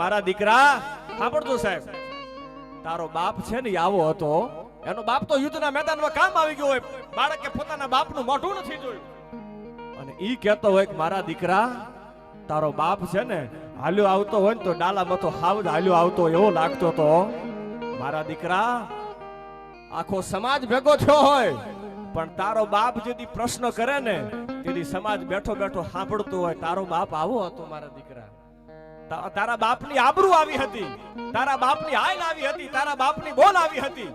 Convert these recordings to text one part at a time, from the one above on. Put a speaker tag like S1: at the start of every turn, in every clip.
S1: મારા દીકરા તારો બાપ છે ને મેદાનમાં કામ આવી ગયો હોય. બાળકે પોતાના બાપનું મોઢું નથી જોયું. અને ઈ કહેતો હોય મારા દીકરા, તારો બાપ છે ને હાલ્યો આવતો હોય ને તો ડાલામાં તો હાવ હાલ્યો આવતો એવો લાગતો તો. મારા દીકરા, આખો સમાજ ભેગો થયો હોય. પણ તારો બાપ જેથી પ્રશ્ન કરે ને, તેથી સમાજ બેઠો બેઠો સાંભળતો હોય, તારો બાપ આવો હતો મારા દીકરા. તારા બાપની આબરૂ આવી હતી, તારા બાપની આયલ આવી હતી, તારા બાપની બોલ આવી હતી.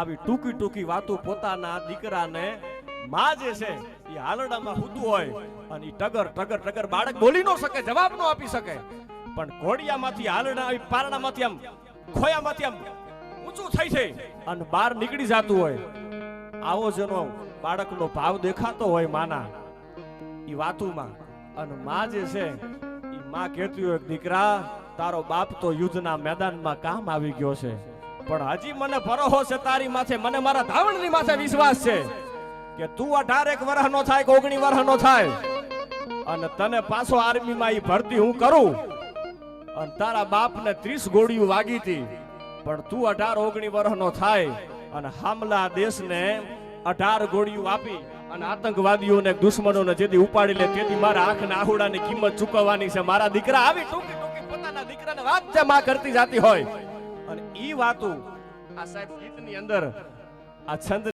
S1: આવી ટૂંકી ટૂંકી વાતો પોતાના દીકરાને માં જે છે, એ હાલડામાં હુતું હોય, અને ટગર ટગર ટગર બાળક બોલી ન શકે, જવાબ ન આપી શકે. પણ ઘોડિયામાંથી હાલડા આવી પારણામાંથી આમ, ખોયામાંથી આમ ઊંચું થઈ છે, અને બહાર નીકળી જતું હોય. આવો જેનો બાળકનો ભાવ દેખાતો હોય માના. ઈ વાતુમાં અને માં જે છે, ઈ માં કહેતી હોય દીકરા, તારો બાપ તો યુદ્ધના મેદાનમાં કામ આવી ગયો છે. પણ હજી મને ભરોસો છે તારી માથે, મને મારા ધાવણની માથે વિશ્વાસ છે કે તું અઢાર એક વર્ષનો થાય કે ઓગણી વર્ષનો થાય. અને તને પાછો આર્મીમાં ઈ ભરતી હું કરું. અને તારા બાપને ત્રીસ ગોળીઓ વાગી હતી. પણ તું અઢાર, ઓગણી વર્ષનો થાય અને હામલા દેશને અઢાર ગોળીઓ આપી અને આતંકવાદીઓને દુશ્મનોને જેથી ઉપાડી લે, તેથી મારા આંખના આહુડાની કિંમત ચૂકવવાની છે. મારા દીકરા આવી ટૂંકી ટૂંકી પોતાના દીકરાને વાત જે માં કરતી જાતી હોય. અને ઈ વાતો આ સાહેબ ગીતની અંદર, આ છંદ